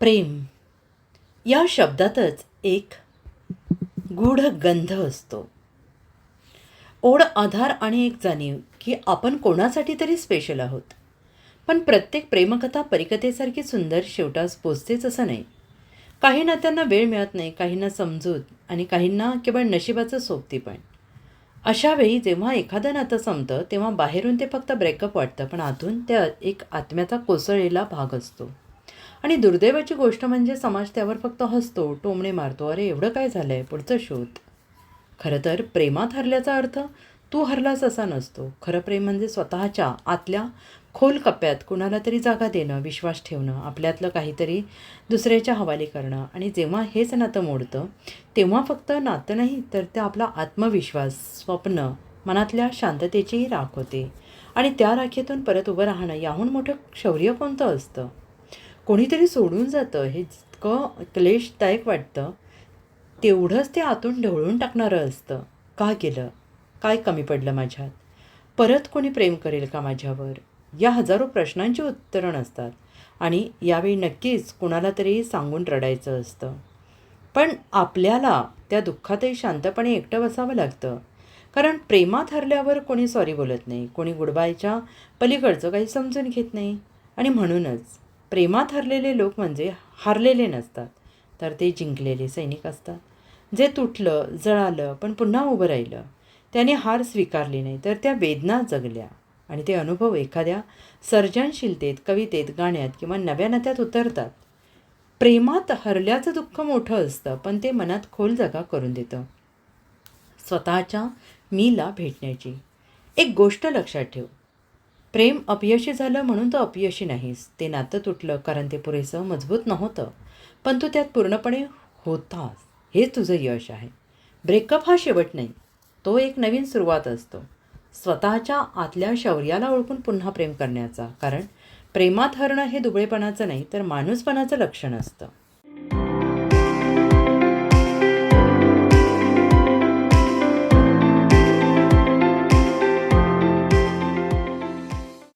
प्रेम. या शब्दातच एक गूढ गंध असतो. ओढ आधार आणि एक जाणीव की आपण कोणासाठी तरी स्पेशल आहोत. पण प्रत्येक प्रेमकथा परिकथेसारखी सुंदर शेवटास पोचतेच असं नाही. काही नात्यांना वेळ मिळत नाही काहींना समजूत आणि काहींना केवळ नशिबाचं सोबती पण. अशा वेळी जेव्हा एखादं नातं संपतं तेव्हा बाहेरून ते फक्त ब्रेकअप वाटतं पण आतून त्या एक आत्म्याचा कोसळलेला भाग असतो. आणि दुर्दैवाची गोष्ट म्हणजे समाज त्यावर फक्त हसतो टोमणे मारतो. अरे एवढं काय झालं आहे पुढचं शोध. खरं तर प्रेमात हरल्याचा अर्थ तू हरलास असा नसतो. खरं प्रेम म्हणजे स्वतःच्या आतल्या खोल कप्प्यात कुणाला तरी जागा देणं विश्वास ठेवणं आपल्यातलं काहीतरी दुसऱ्याच्या हवाली करणं. आणि जेव्हा हेच नातं मोडतं तेव्हा फक्त नातं नाही तर ते आपला आत्मविश्वास स्वप्न मनातल्या शांततेचीही राख होते. आणि त्या राखीतून परत उभं राहणं याहून मोठं शौर्य कोणतं असतं? कोणीतरी सोडून जातं हे जितकं क्लेशदायक वाटतं तेवढंच ते आतून ढवळून टाकणारं असतं. का केलं? काय कमी पडलं माझ्यात? परत कोणी प्रेम करेल का माझ्यावर? या हजारो प्रश्नांची उत्तरं नसतात. आणि यावेळी नक्कीच कुणाला तरी सांगून रडायचं असतं. पण आपल्याला त्या दुःखातही शांतपणे एकटं बसावं लागतं. कारण प्रेमात हरल्यावर कोणी सॉरी बोलत नाही. कोणी गुडबायच्या पलीकडचं काही समजून घेत नाही. आणि म्हणूनच प्रेमात हरलेले लोक म्हणजे हरलेले नसतात तर ते जिंकलेले सैनिक असतात. जे तुटलं जळालं पण पुन्हा उभं राहिलं त्याने हार स्वीकारली नाही तर त्या वेदना जगल्या. आणि ते अनुभव एखाद्या सर्जनशीलतेत कवितेत गाण्यात किंवा नव्या नात्यात उतरतात. प्रेमात हरल्याचं दुःख मोठं असतं पण ते मनात खोल जागा करून देतं. स्वतःच्या मीला भेटण्याची एक गोष्ट लक्षात ठेव. प्रेम अपयशी झालं म्हणून तो अपयशी नाहीस. ते नातं तुटलं कारण ते पुरेसं मजबूत नव्हतं. पण तू त्यात पूर्णपणे होतास हे तुझं यश आहे. ब्रेकअप हा शेवट नाही. तो एक नवीन सुरुवात असतो. स्वतःच्या आतल्या शौर्याला ओळखून पुन्हा प्रेम करण्याचा. कारण प्रेमात हरणं हे दुबळेपणाचं नाही तर माणूसपणाचं लक्षण असतं.